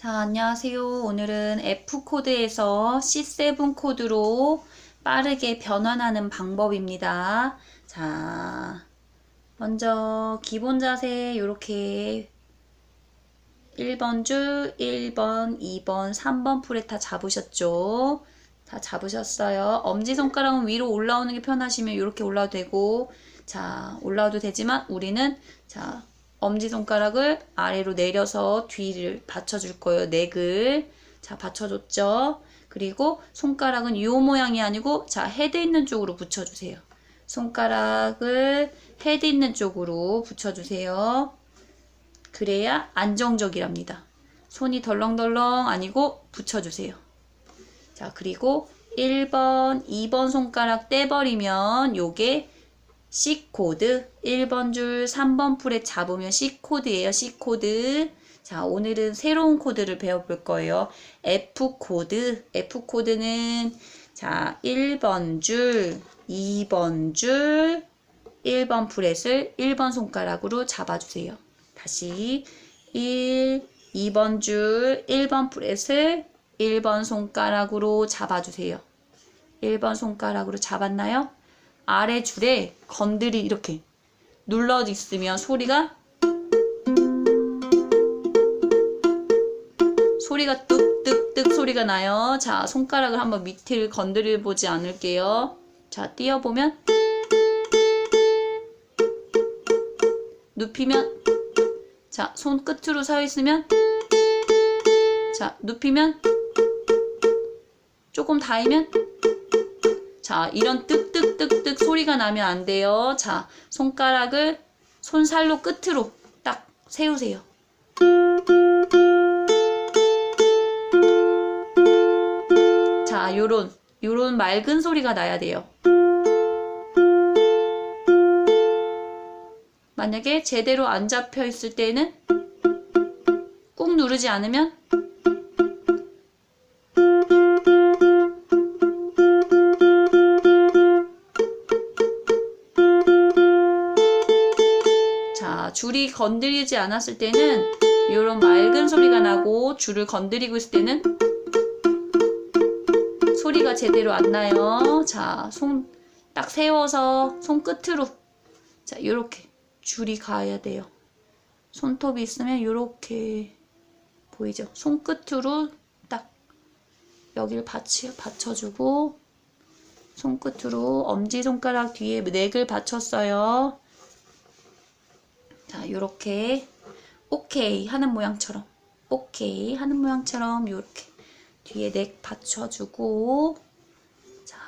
자, 안녕하세요. 오늘은 F코드에서 C7 코드로 빠르게 변환하는 방법입니다. 자, 먼저 기본 자세 이렇게 1번 줄, 1번, 2번, 3번 풀에 다 잡으셨죠? 다 잡으셨어요. 엄지손가락은 위로 올라오는 게 편하시면 이렇게 올라도 되고, 자, 올라와도 되지만 우리는, 자, 엄지손가락을 아래로 내려서 뒤를 받쳐줄 거예요. 넥을. 자, 받쳐줬죠? 그리고 손가락은 이 모양이 아니고, 자, 헤드 있는 쪽으로 붙여주세요. 손가락을 헤드 있는 쪽으로 붙여주세요. 그래야 안정적이랍니다. 손이 덜렁덜렁 아니고 붙여주세요. 자, 그리고 1번, 2번 손가락 떼버리면 요게 C코드 1번 줄 3번 풀에 잡으면 C코드예요. C코드. 자, 오늘은 새로운 코드를 배워볼 거예요. F코드. F코드는 자, 1번 줄, 2번 줄, 1번 프렛을 1번 손가락으로 잡아주세요. 다시 1, 2번 줄, 1번 프렛을 1번 손가락으로 잡아주세요. 1번 손가락으로 잡았나요? 아래 줄에 건드리 이렇게 눌러 있으면 소리가 소리가 뚝뚝뚝 소리가 나요. 자, 손가락을 한번 밑을 건드려 보지 않을게요. 자, 띄어 보면 눕히면 자, 손 끝으로 서 있으면 자, 눕히면 조금 닿으면 자, 이런 뜩뜩뜩뜩 소리가 나면 안 돼요. 자, 손가락을 손살로 끝으로 딱 세우세요. 자, 요런, 요런 맑은 소리가 나야 돼요. 만약에 제대로 안 잡혀 있을 때는 꾹 누르지 않으면 줄이 건드리지 않았을 때는 이런 맑은 소리가 나고 줄을 건드리고 있을 때는 소리가 제대로 안 나요. 자, 손 딱 세워서 손 끝으로 자, 이렇게 줄이 가야 돼요. 손톱이 있으면 이렇게 보이죠? 손끝으로 딱 여기를 받치, 받쳐주고 손끝으로 엄지손가락 뒤에 넥을 받쳤어요. 자, 요렇게 오케이 하는 모양처럼 오케이 하는 모양처럼 요렇게 뒤에 넥 받쳐주고 자,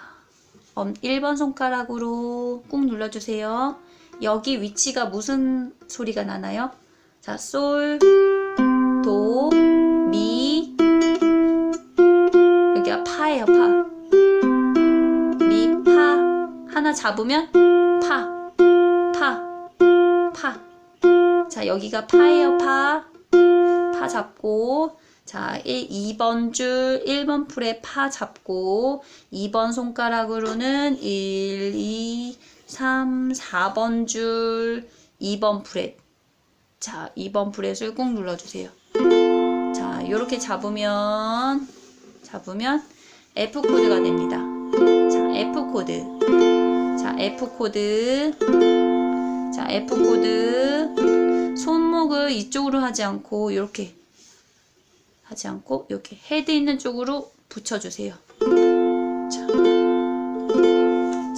엄 1번 손가락으로 꾹 눌러주세요. 여기 위치가 무슨 소리가 나나요? 자, 솔, 도, 미 여기가 파예요, 파. 미, 파 하나 잡으면 파, 파, 자, 여기가 파예요, 파. 파 잡고 자, 1, 2번 줄 1번 풀에 파 잡고 2번 손가락으로는 1, 2, 3, 4번 줄 2번 프렛. 자, 2번 프렛을 꾹 눌러주세요. 자, 이렇게 잡으면, 잡으면 F 코드가 됩니다. 자, F 코드. 자, F 코드. 자, F 코드. 손목을 이쪽으로 하지 않고, 이렇게 하지 않고, 이렇게 헤드 있는 쪽으로 붙여주세요. 자.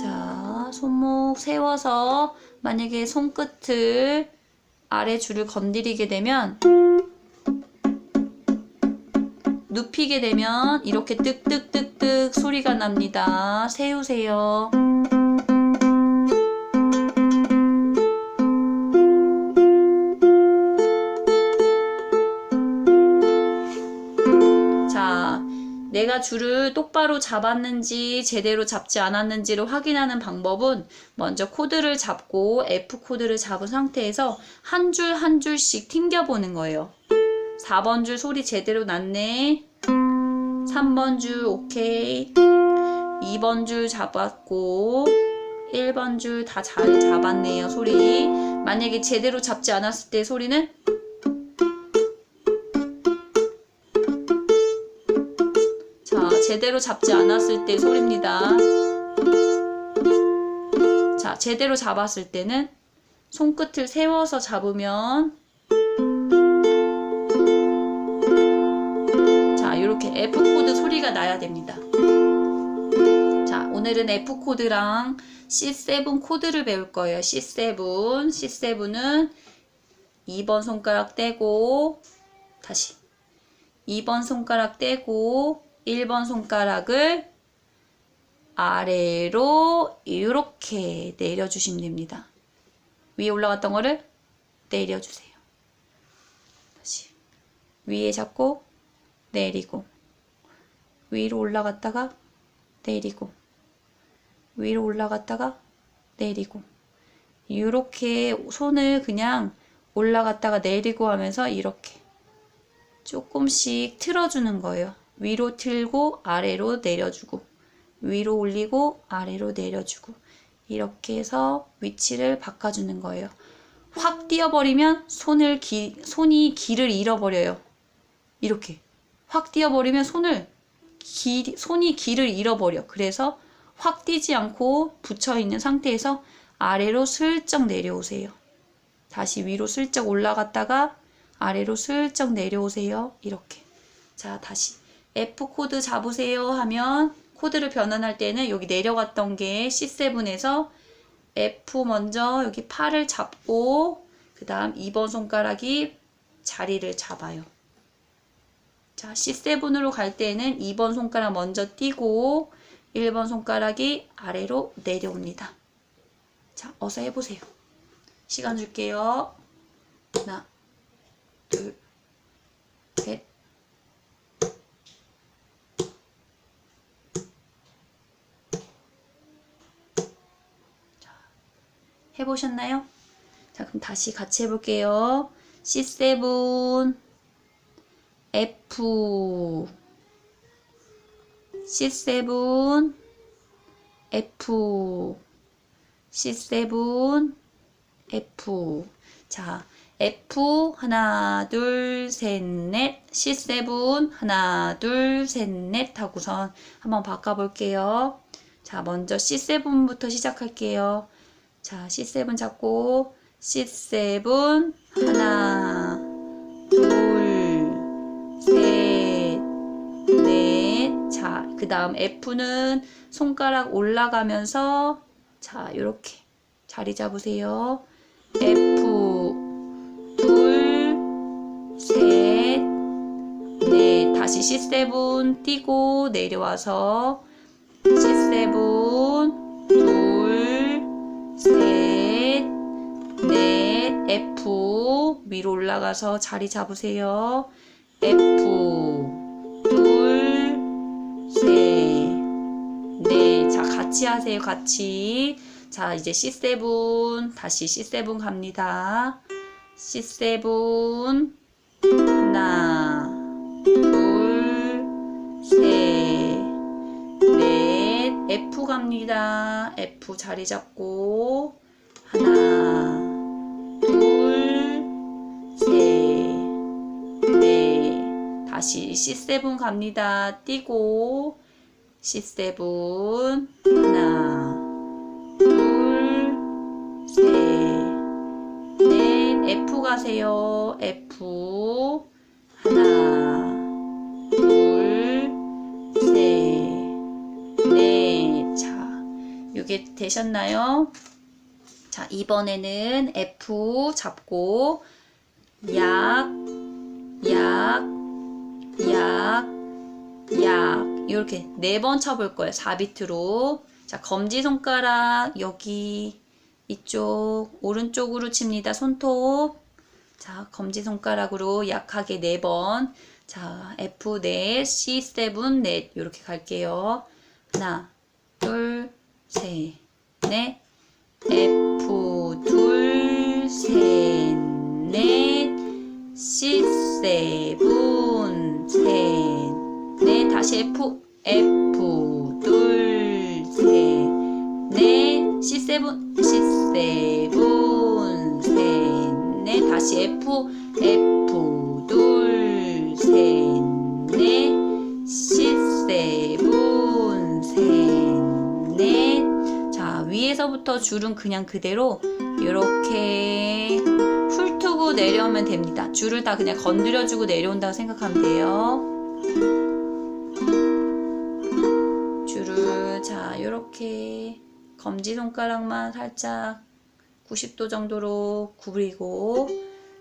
자, 손목 세워서 만약에 손끝을 아래 줄을 건드리게 되면 눕히게 되면 이렇게 뜩뜩뜩뜩 소리가 납니다. 세우세요. 내가 줄을 똑바로 잡았는지 제대로 잡지 않았는지를 확인하는 방법은 먼저 코드를 잡고 F 코드를 잡은 상태에서 한 줄 한 줄씩 튕겨보는 거예요. 4번 줄 소리 제대로 났네. 3번 줄 오케이. 2번 줄 잡았고 1번 줄 다 잘 잡았네요. 소리. 만약에 제대로 잡지 않았을 때 소리는 제대로 잡지 않았을 때 소리입니다. 자, 제대로 잡았을 때는 손끝을 세워서 잡으면 자, 이렇게 F 코드 소리가 나야 됩니다. 자, 오늘은 F 코드랑 C7 코드를 배울 거예요. C7. C7은 2번 손가락 떼고 다시 2번 손가락 떼고 1번 손가락을 아래로 이렇게 내려주시면 됩니다. 위에 올라갔던 거를 내려주세요. 다시 위에 잡고 내리고 위로 올라갔다가 내리고 위로 올라갔다가 내리고 이렇게 손을 그냥 올라갔다가 내리고 하면서 이렇게 조금씩 틀어주는 거예요. 위로 틀고 아래로 내려주고 위로 올리고 아래로 내려주고 이렇게 해서 위치를 바꿔주는 거예요. 확 띄어버리면 손을 기, 손이 길을 잃어버려요. 이렇게 확 띄어버리면 손을 길, 손이 길을 잃어버려. 그래서 확 뛰지 않고 붙여 있는 상태에서 아래로 슬쩍 내려오세요. 다시 위로 슬쩍 올라갔다가 아래로 슬쩍 내려오세요. 이렇게. 자, 다시 F 코드 잡으세요 하면 코드를 변환할 때는 여기 내려갔던 게 C7에서 F 먼저 여기 팔을 잡고 그 다음 2번 손가락이 자리를 잡아요. 자, C7으로 갈 때는 2번 손가락 먼저 띄고 1번 손가락이 아래로 내려옵니다. 자, 어서 해보세요. 시간 줄게요. 하나, 둘, 해보셨나요? 자, 그럼 다시 같이 해볼게요. C7, F, C7, F, C7, F. 자, F 하나, 둘, 셋, 넷. C7 하나, 둘, 셋, 넷 하고선 한번 바꿔볼게요. 자, 먼저 C7부터 시작할게요. 자, C7 잡고 C7 하나, 둘, 셋, 넷. 자, 그 다음 F는 손가락 올라가면서 자, 요렇게 자리 잡으세요. F 둘, 셋, 넷. 다시 C7 띄고 내려와서 C7 둘, 셋, 넷. F 위로 올라가서 자리 잡으세요. F 둘, 셋, 넷. 자, 같이 하세요. 같이. 자, 이제 C7 다시 C7 갑니다. C7 하나 둘셋넷 F 갑니다. F 자리 잡고 하나 둘셋넷 다시 C7 갑니다. 띄고 C7 하나 둘, 셋, 넷, F 가세요. F. 이게 되셨나요? 자, 이번에는 F 잡고, 약, 약, 약, 약. 이렇게 네 번 쳐볼 거예요. 4비트로. 자, 검지손가락 여기 이쪽 오른쪽으로 칩니다. 손톱. 자, 검지손가락으로 약하게 4번. 자, F 넷, C7 넷 이렇게 갈게요. 하나, 둘, 셋, 넷. F 둘, 셋, 넷. C7 셋, 넷. 다시 F. F 둘, 셋, 넷, C7, C7, 셋, 넷, 다시 F, F, 둘, 셋, 넷, C7, 위에서부터 줄은 그냥 그대로 이렇게 훑고 내려오면 됩니다. 줄을 다 그냥 건드려주고 내려온다고 생각하면 돼요. 줄을 자 이렇게 검지 손가락만 살짝 90도 정도로 구부리고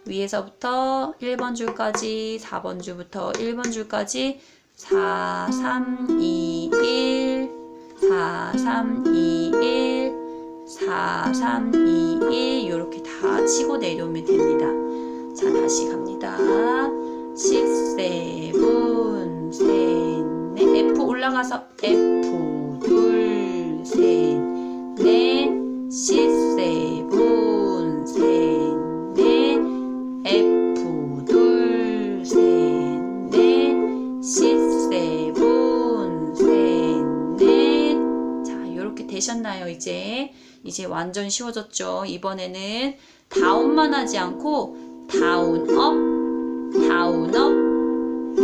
위에서부터 1번 줄까지 4번 줄부터 1번 줄까지 4, 3, 2, 1 4, 3, 2, 1 4, 3, 2, 1 이렇게 다 치고 내려오면 됩니다. 자 다시 갑니다. 6, 7, 셋, 넷 F 올라가서 F 둘, 이제? 완전 쉬워졌죠? 이번에는 다운만 하지 않고 다운 업, 다운 업,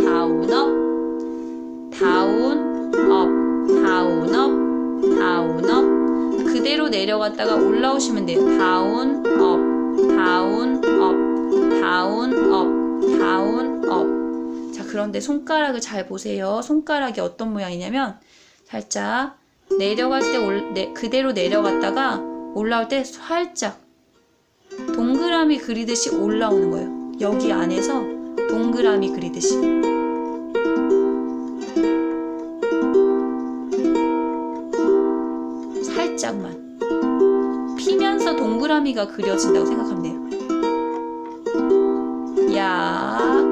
다운 업, 다운 업, 다운 업, 다운 업 그대로 내려갔다가 올라오시면 돼요. 다운 업, 다운 업, 다운 업, 다운 업. 자, 그런데 손가락을 잘 보세요. 손가락이 어떤 모양이냐면 살짝 내려갈 때 올, 내, 그대로 내려갔다가 올라올 때 살짝 동그라미 그리듯이 올라오는 거예요. 여기 안에서 동그라미 그리듯이. 살짝만 피면서 동그라미가 그려진다고 생각하면 돼요. 야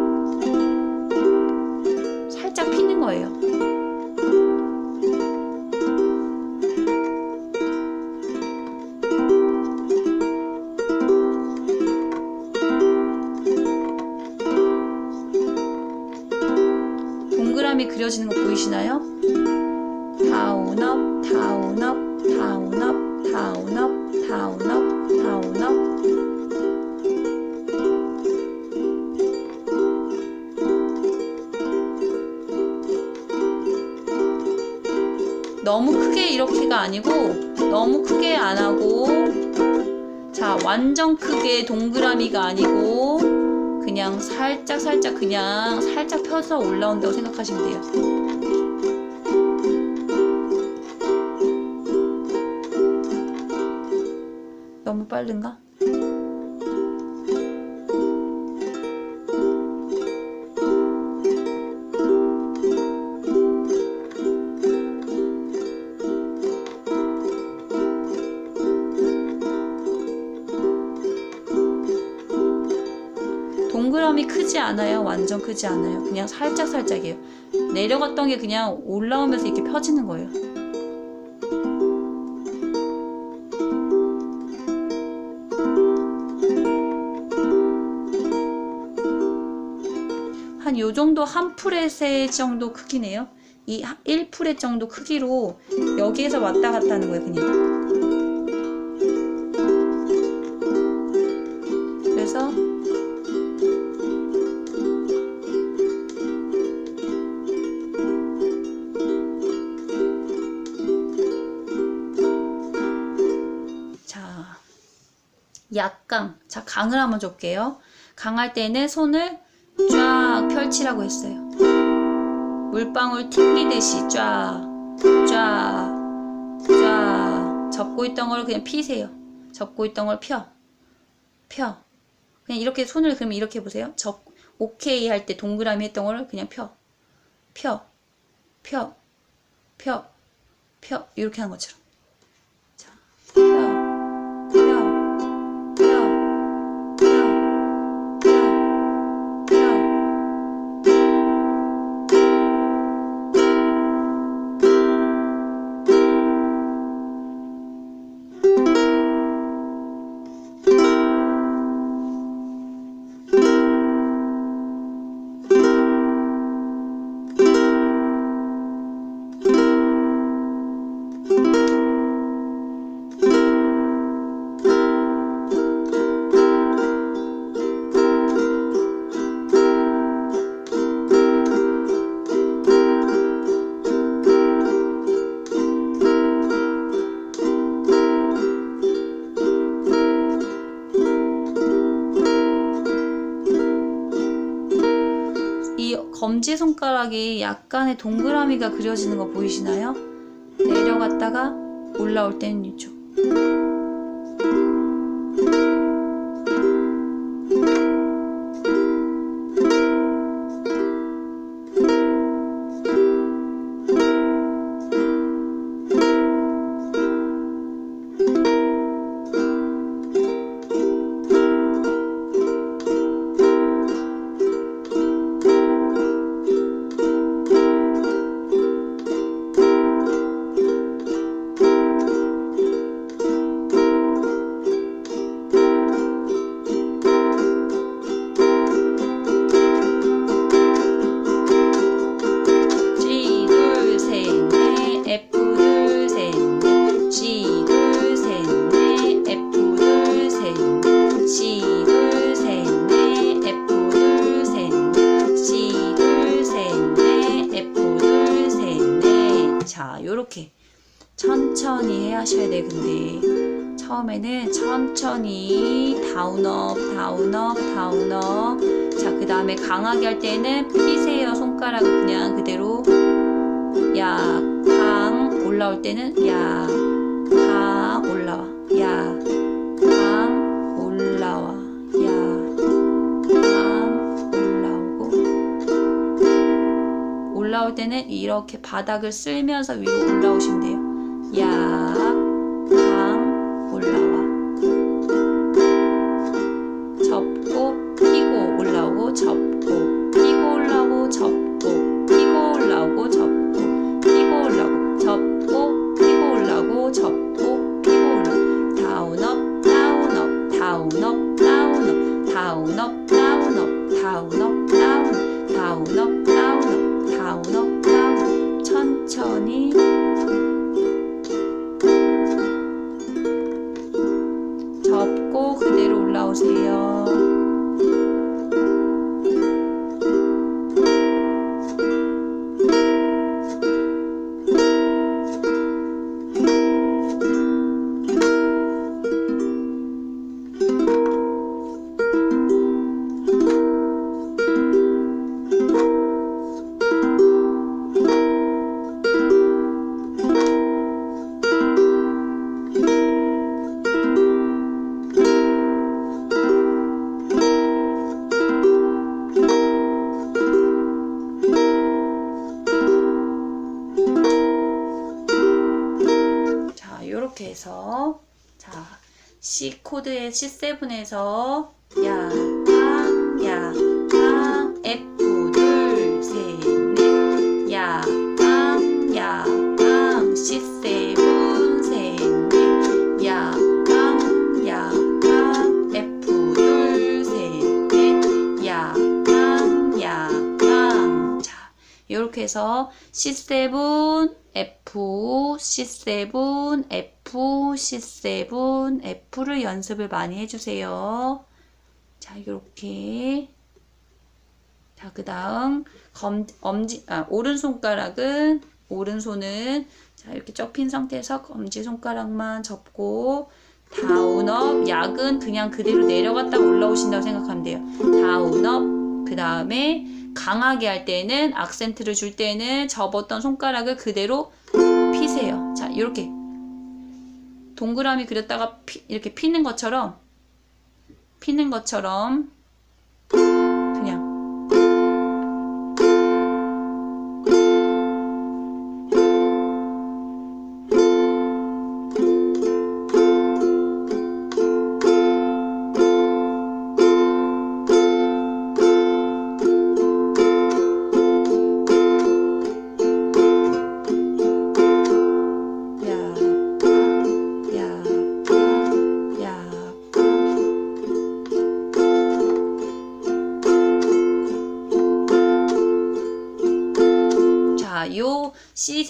이렇게가 아니고 너무 크게 안 하고 자 완전 크게 동그라미가 아니고 그냥 살짝 살짝 그냥 살짝 펴서 올라온다고 생각하시면 돼요. 너무 빠른가? 동그라미 크지 않아요. 완전 크지 않아요. 그냥 살짝 살짝이에요. 내려갔던 게 그냥 올라오면서 이렇게 펴지는 거예요. 한 요 정도 한 프렛의 정도 크기네요. 이 1프렛 정도 크기로 여기에서 왔다 갔다 하는 거예요, 그냥. 약강. 자, 강을 한번 줄게요. 강할 때는 손을 쫙 펼치라고 했어요. 물방울 튕기듯이 쫙, 쫙, 쫙. 접고 있던 걸 그냥 피세요. 접고 있던 걸 펴. 펴. 그냥 이렇게 손을 그러면 이렇게 보세요. 접, 오케이 할 때 동그라미 했던 걸 그냥 펴. 펴. 펴. 펴. 펴. 이렇게 하는 것처럼. 검지 손가락이 약간의 동그라미가 그려지는 거 보이시나요? 내려갔다가 올라올 때는 이쪽. 근데 처음에는 천천히 다운업 다운업 다운업 자 그 다음에 강하게 할 때는 피세요 손가락을 그냥 그대로. 야 강 올라올 때는 야 강 올라와. 야 강 올라와. 야 강 올라오고. 올라올 때는 이렇게 바닥을 쓸면서 위로 올라오시면 돼요. 야 코드의 C7에서 야, 강, 야, 강, F 둘, 셋, 넷, 야, 강, 야, 강, C7, 셋, 넷, 야, 강, 야, 강, F 둘, 셋, 넷, 야, 강, 야, 강. 자, 이렇게 해서 C7, F, C7, F, C7, F를 연습을 많이 해주세요. 자, 이렇게. 자, 그 다음, 검, 엄지, 아, 오른손가락은, 오른손은, 자, 이렇게 접힌 상태에서 검지손가락만 접고, 다운업, 약은 그냥 그대로 내려갔다가 올라오신다고 생각하면 돼요. 다운업, 그 다음에, 강하게 할 때는 악센트를 줄 때는 접었던 손가락을 그대로 피세요. 자, 이렇게 동그라미 그렸다가 피- 이렇게 피는 것처럼 피는 것처럼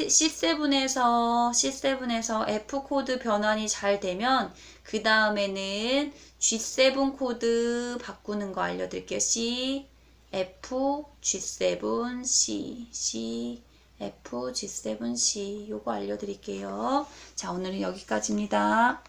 C7에서 C7에서 F 코드 변환이 잘 되면 그 다음에는 G7 코드 바꾸는 거 알려드릴게요. C, F, G7, C, C, F, G7, C 요거 알려드릴게요. 자, 오늘은 여기까지입니다.